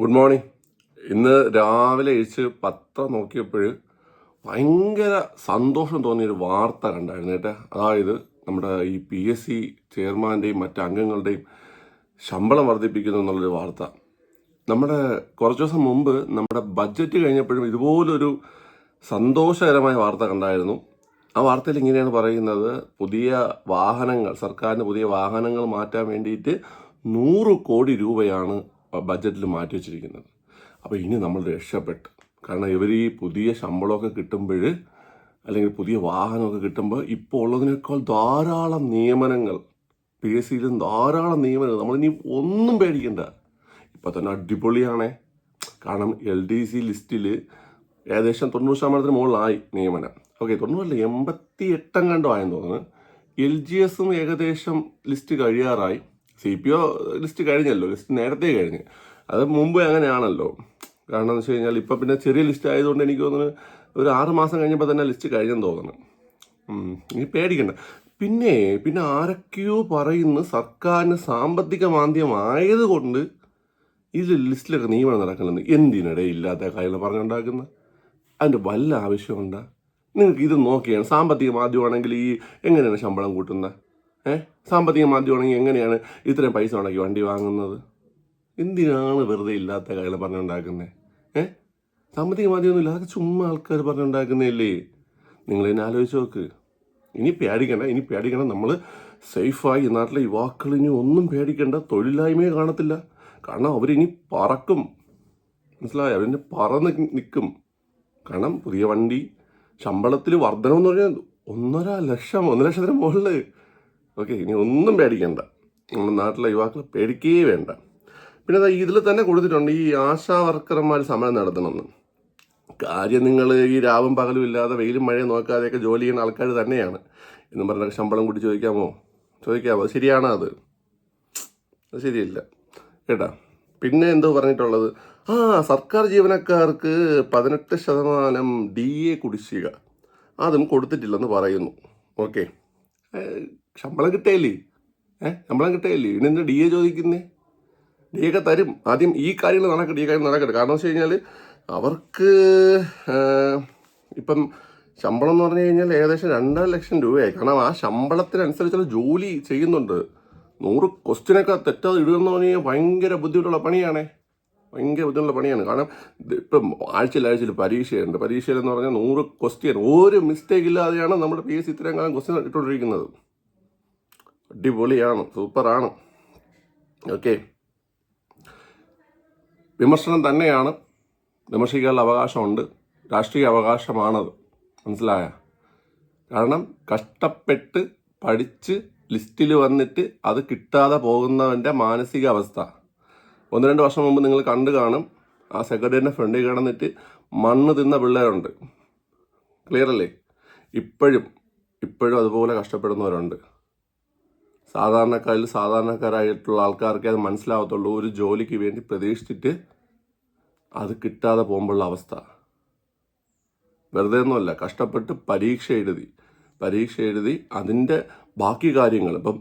Good morning ഇന്ന് രാവിലെ എഴുച്ച് പത്രം നോക്കിയപ്പോൾ ഭയങ്കര സന്തോഷം തോന്നിയൊരു വാർത്ത കണ്ടായിരുന്നു കേട്ടോ. അതായത് നമ്മുടെ ഈ പി എസ് സി ചെയർമാന്റെയും മറ്റ് അംഗങ്ങളുടെയും ശമ്പളം വർദ്ധിപ്പിക്കുന്നു എന്നുള്ളൊരു വാർത്ത. നമ്മുടെ കുറച്ച് ദിവസം മുമ്പ് നമ്മുടെ ബഡ്ജറ്റ് കഴിഞ്ഞപ്പോഴും ഇതുപോലൊരു സന്തോഷകരമായ വാർത്ത കണ്ടായിരുന്നു. ആ വാർത്തയിൽ ഇങ്ങനെയാണ് പറയുന്നത്. പുതിയ വാഹനങ്ങൾ സർക്കാരിന് പുതിയ വാഹനങ്ങൾ മാറ്റാൻ വേണ്ടിയിട്ട് നൂറ് കോടി രൂപയാണ് ബഡ്ജറ്റിൽ മാറ്റി വെച്ചിരിക്കുന്നത്. അപ്പോൾ ഇനി നമ്മൾ രക്ഷപ്പെട്ടു. കാരണം ഇവർ ഈ പുതിയ ശമ്പളമൊക്കെ കിട്ടുമ്പോൾ അല്ലെങ്കിൽ പുതിയ വാഹനമൊക്കെ കിട്ടുമ്പോൾ ഇപ്പോൾ ഉള്ളതിനേക്കാൾ ധാരാളം നിയമനങ്ങൾ പി എസ് സിയിലും ധാരാളം നിയമനങ്ങൾ. നമ്മളിനി ഒന്നും പേടിക്കണ്ട. ഇപ്പം തന്നെ അടിപൊളിയാണേ. കാരണം എൽ ഡി സി ലിസ്റ്റിൽ ഏകദേശം തൊണ്ണൂറ് ശതമാനത്തിന് മുകളിലായി നിയമനം. ഓക്കെ തൊണ്ണൂറല്ല എൺപത്തി എട്ടെങ്ങാണ്ടോ ആയെന്ന് തോന്നുന്നു. എൽ ജി എസും ഏകദേശം ലിസ്റ്റ് കഴിയാറായി. സി പി ഒ ലിസ്റ്റ് കഴിഞ്ഞല്ലോ ലിസ്റ്റ് നേരത്തെ കഴിഞ്ഞ്. അത് മുമ്പ് അങ്ങനെയാണല്ലോ. കാരണം എന്ന് വെച്ച് കഴിഞ്ഞാൽ ഇപ്പം പിന്നെ ചെറിയ ലിസ്റ്റ് ആയതുകൊണ്ട് എനിക്ക് തോന്നുന്നു ഒരു ആറ് മാസം കഴിഞ്ഞപ്പോൾ തന്നെ ലിസ്റ്റ് കഴിഞ്ഞെന്ന് തോന്നുന്നു. ഇനി പേടിക്കണ്ട. പിന്നെ പിന്നെ ആരൊക്കെയോ പറയുന്നു സർക്കാരിന് സാമ്പത്തിക മാന്ദ്യമായതുകൊണ്ട് ഇതിൽ ലിസ്റ്റിലൊക്കെ നിയമനം നടക്കുന്നുണ്ട് എന്തിനിടെ ഇല്ലാത്ത കാര്യങ്ങൾ പറഞ്ഞുണ്ടാക്കുന്നത്? അതിന്റെ വല്ല ആവശ്യമുണ്ടാ? നിങ്ങൾക്ക് ഇത് നോക്കിയാണ് സാമ്പത്തിക മാധ്യമമാണെങ്കിൽ ഈ എങ്ങനെയാണ് ശമ്പളം കൂട്ടുന്നത്? സാമ്പത്തിക മാധ്യമമാണെങ്കിൽ എങ്ങനെയാണ് ഇത്രയും പൈസ ഉണ്ടാക്കി വണ്ടി വാങ്ങുന്നത്? എന്തിനാണ് വെറുതെ ഇല്ലാത്ത കാര്യങ്ങൾ പറഞ്ഞുണ്ടാക്കുന്നത് ഏ? സാമ്പത്തിക മാധ്യമമൊന്നുമില്ല അതൊക്കെ ചുമ്മാ ആൾക്കാർ പറഞ്ഞുണ്ടാക്കുന്നതല്ലേ? നിങ്ങൾ തന്നെ ആലോചിച്ച് നോക്ക്. ഇനി പേടിക്കണ്ട ഇനി പേടിക്കണ്ട. നമ്മൾ സേഫായി നാട്ടിലെ യുവാക്കൾ ഇനി ഒന്നും പേടിക്കേണ്ട. തൊഴിലില്ലായ്മയെ കാണത്തില്ല. കാരണം അവരിനി പറക്കും. മനസ്സിലായോ? അവരിനി പറന്ന് നിൽക്കും കാരണം പുതിയ വണ്ടി ശമ്പളത്തിൽ വർധനമെന്ന് പറഞ്ഞാൽ ഒന്നര ലക്ഷം ഒന്നര ലക്ഷത്തിന് മുകളിൽ ഓക്കെ ഇനി ഒന്നും പേടിക്കണ്ട. നമ്മുടെ നാട്ടിലെ യുവാക്കൾ പേടിക്കുകയേ വേണ്ട. പിന്നെ അതാ ഇതിൽ തന്നെ കൊടുത്തിട്ടുണ്ട് ഈ ആശാ വർക്കർമാർ സമരം നടത്തണമെന്ന്. കാര്യം നിങ്ങൾ ഈ രാവും പകലും ഇല്ലാതെ വെയിലും മഴയും നോക്കാതെയൊക്കെ ജോലി ചെയ്യുന്ന ആൾക്കാർ തന്നെയാണ്. എന്ന് പറഞ്ഞ ശമ്പളം കൂടി ചോദിക്കാമോ? ചോദിക്കാമോ? ശരിയാണോ അത്? അത് ശരിയല്ല. കേട്ടാ? പിന്നെ എന്തോ പറഞ്ഞിട്ടുള്ളത്? ആ സർക്കാർ ജീവനക്കാർക്ക് പതിനെട്ട് ശതമാനം ഡി എ കുടിശ്ശിക. അതും കൊടുത്തിട്ടില്ലെന്ന് പറയുന്നു. ഓക്കെ. ശമ്പളം കിട്ടേലേ ഏ ശമ്പളം കിട്ടേലേ ഇനി എന്താ ഡി എ ചോദിക്കുന്നേ? ഡി എ ഒക്കെ തരും. ആദ്യം ഈ കാര്യങ്ങൾ നടക്കട്ടെ ഈ കാര്യം നടക്കട്ടെ. കാരണം വെച്ച് കഴിഞ്ഞാൽ അവർക്ക് ഇപ്പം ശമ്പളം എന്ന് പറഞ്ഞു കഴിഞ്ഞാൽ ഏകദേശം രണ്ടര ലക്ഷം രൂപയായി. കാരണം ആ ശമ്പളത്തിനനുസരിച്ചുള്ള ജോലി ചെയ്യുന്നുണ്ട്. നൂറ് ക്വസ്റ്റ്യനൊക്കെ തെറ്റാതെ ഇടുക എന്ന് പറഞ്ഞാൽ ഭയങ്കര ബുദ്ധിമുട്ടുള്ള പണിയാണേ. ഭയങ്കര ബുദ്ധിമുട്ടുള്ള പണിയാണ്. കാരണം ഇപ്പം ആഴ്ചയിൽ ആഴ്ചയിൽ പരീക്ഷയുണ്ട്. പരീക്ഷയിലെന്ന് പറഞ്ഞാൽ നൂറ് ക്വസ്റ്റ്യൻ ഒരു മിസ്റ്റേക്ക് ഇല്ലാതെയാണ് നമ്മുടെ പി എസ് സി ഇത്രയും കാലം ക്വസ്റ്റ്യൻ ഇട്ടുകൊണ്ടിരിക്കുന്നത്. അടിപൊളിയാണ് സൂപ്പറാണ്. ഓക്കെ വിമർശനം തന്നെയാണ്. വിമർശിക്കാനുള്ള അവകാശമുണ്ട്. രാഷ്ട്രീയ അവകാശമാണത്. മനസ്സിലായ? കാരണം കഷ്ടപ്പെട്ട് പഠിച്ച് ലിസ്റ്റിൽ വന്നിട്ട് അത് കിട്ടാതെ പോകുന്നവന്റെ മാനസികാവസ്ഥ. ഒന്ന് രണ്ട് വർഷം മുമ്പ് നിങ്ങൾ കണ്ടു കാണും. ആ സെക്രട്ടറിയുടെ ഫ്രണ്ടിൽ കിടന്നിട്ട് മണ്ണ് തിന്ന പിള്ളേരുണ്ട്. ക്ലിയർ അല്ലേ? ഇപ്പോഴും ഇപ്പോഴും അതുപോലെ കഷ്ടപ്പെടുന്നവരുണ്ട്. സാധാരണക്കാരിൽ സാധാരണക്കാരായിട്ടുള്ള ആൾക്കാർക്ക് അത് മനസ്സിലാവത്തുള്ളൂ. ഒരു ജോലിക്ക് വേണ്ടി പ്രതീക്ഷിച്ചിട്ട് അത് കിട്ടാതെ പോകുമ്പോഴുള്ള അവസ്ഥ. വെറുതെ ഒന്നുമല്ല കഷ്ടപ്പെട്ട് പരീക്ഷ എഴുതി പരീക്ഷ എഴുതി അതിന്റെ ബാക്കി കാര്യങ്ങൾ ഇപ്പം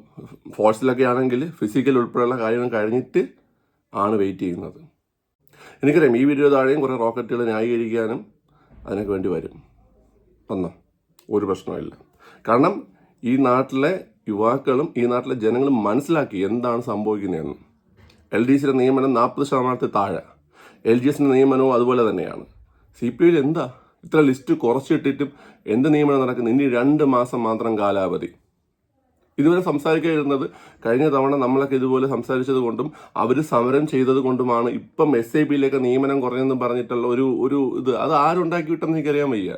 ഫോഴ്സിലൊക്കെ ആണെങ്കിൽ ഫിസിക്കൽ ഉൾപ്പെടെയുള്ള കാര്യങ്ങൾ കഴിഞ്ഞിട്ട് ആണ് വെയിറ്റ് ചെയ്യുന്നത്. എനിക്കറിയാം ഈ വീഡിയോ താഴെയും കുറേ റോക്കറ്റുകൾ ന്യായീകരിക്കാനും അതിനൊക്കെ വേണ്ടി വരും. വന്നോ ഒരു പ്രശ്നമില്ല കാരണം ഈ നാട്ടിലെ യുവാക്കളും ഈ നാട്ടിലെ ജനങ്ങളും മനസ്സിലാക്കി എന്താണ് സംഭവിക്കുന്നതെന്ന്. എൽ ഡി എസിന്റെ നിയമനം നാൽപ്പത് ശതമാനത്തിൽ താഴെ. എൽ ജി എസിന്റെ നിയമനവും അതുപോലെ തന്നെയാണ്. സി പി ഐയിൽ എന്താ? ഇത്ര ലിസ്റ്റ് കുറച്ചിട്ടിട്ടും എന്ത് നിയമനം നടക്കുന്നു? ഇനി രണ്ട് മാസം മാത്രം കാലാവധി. ഇതുവരെ സംസാരിക്കാതിരുന്നത് കഴിഞ്ഞ തവണ നമ്മളൊക്കെ ഇതുപോലെ സംസാരിച്ചത് കൊണ്ടും അവർ സമരം ചെയ്തത് കൊണ്ടുമാണ് ഇപ്പം എസ് ഐ പിയിലേക്ക് നിയമനം കുറഞ്ഞെന്ന് പറഞ്ഞിട്ടുള്ള ഒരു ഒരു ഇത്. അത് ആരുണ്ടാക്കി വിട്ടെന്ന് എനിക്കറിയാൻ വയ്യ.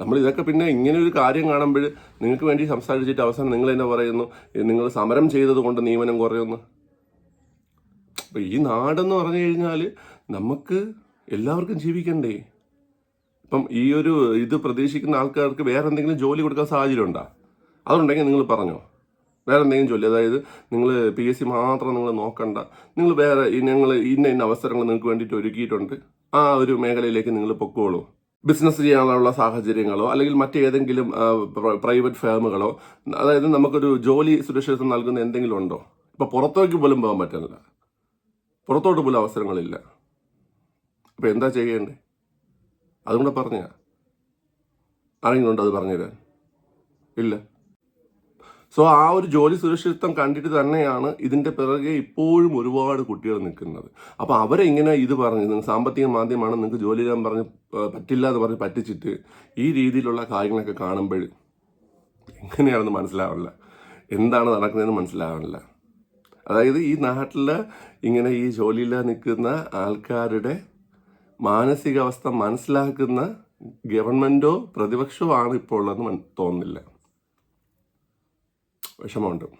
നമ്മൾ ഇതൊക്കെ പിന്നെ ഇങ്ങനെ ഒരു കാര്യം കാണുമ്പോൾ നിങ്ങൾക്ക് വേണ്ടി സംസാരിച്ചിട്ട് അവസാനം നിങ്ങൾ തന്നെ പറയുന്നു നിങ്ങൾ സമരം ചെയ്തത് കൊണ്ട് നിയമനം കുറയുന്നു. അപ്പം ഈ നാടെന്ന് പറഞ്ഞു കഴിഞ്ഞാൽ നമുക്ക് എല്ലാവർക്കും ജീവിക്കണ്ടേ? ഇപ്പം ഈ ഒരു ഇത് പ്രതീക്ഷിക്കുന്ന ആൾക്കാർക്ക് വേറെ എന്തെങ്കിലും ജോലി കൊടുക്കാൻ സാഹചര്യം ഉണ്ടോ? അതുണ്ടെങ്കിൽ നിങ്ങൾ പറഞ്ഞോ. വേറെ എന്തെങ്കിലും ജോലി അതായത് നിങ്ങൾ പി എസ് സി മാത്രം നിങ്ങൾ നോക്കണ്ട. നിങ്ങൾ വേറെ ഞങ്ങൾ ഇന്ന ഇന്ന അവസരങ്ങൾ നിങ്ങൾക്ക് വേണ്ടിയിട്ട് ഒരുക്കിയിട്ടുണ്ട്. ആ ഒരു മേഖലയിലേക്ക് നിങ്ങൾ പൊക്കോളൂ. ബിസിനസ് ചെയ്യാനുള്ള സാഹചര്യങ്ങളോ അല്ലെങ്കിൽ മറ്റേതെങ്കിലും പ്രൈവറ്റ് ഫേമുകളോ അതായത് നമുക്കൊരു ജോലി സുരക്ഷിതത്വം നൽകുന്ന എന്തെങ്കിലും ഉണ്ടോ? ഇപ്പോൾ പുറത്തേക്ക് പോലും പോകാൻ പറ്റുന്നില്ല. പുറത്തോട്ട് പോലും അവസരങ്ങളില്ല. അപ്പോൾ എന്താ ചെയ്യേണ്ടേ? അതും കൂടെ പറഞ്ഞ ആരെങ്കിലും ഉണ്ടോ അത് പറഞ്ഞുതരാൻ? ഇല്ല. സോ ആ ഒരു ജോലി സുരക്ഷിതത്വം കണ്ടിട്ട് തന്നെയാണ് ഇതിന്റെ പിറകെ ഇപ്പോഴും ഒരുപാട് കുട്ടികൾ നിൽക്കുന്നത്. അപ്പൊ അവരെ ഇങ്ങനെ ഇത് പറഞ്ഞ് സാമ്പത്തിക മാധ്യമമാണ് നിങ്ങൾക്ക് ജോലി ചെയ്യാൻ പറഞ്ഞ് പറ്റില്ല എന്ന് പറഞ്ഞ് പറ്റിച്ചിട്ട് ഈ രീതിയിലുള്ള കാര്യങ്ങളൊക്കെ കാണുമ്പോൾ എങ്ങനെയാണെന്ന് മനസ്സിലാവില്ല എന്താണ് നടക്കുന്നതെന്ന് മനസ്സിലാവില്ല അതായത് ഈ നാട്ടിൽ ഇങ്ങനെ ഈ ജോലിയിൽ നിൽക്കുന്ന ആൾക്കാരുടെ മാനസികാവസ്ഥ മനസ്സിലാക്കുന്ന ഗവൺമെന്റോ പ്രതിപക്ഷമോ ആണ് ഇപ്പോൾ ഉള്ളതെന്ന് തോന്നുന്നില്ല. വിഷമമുണ്ട്.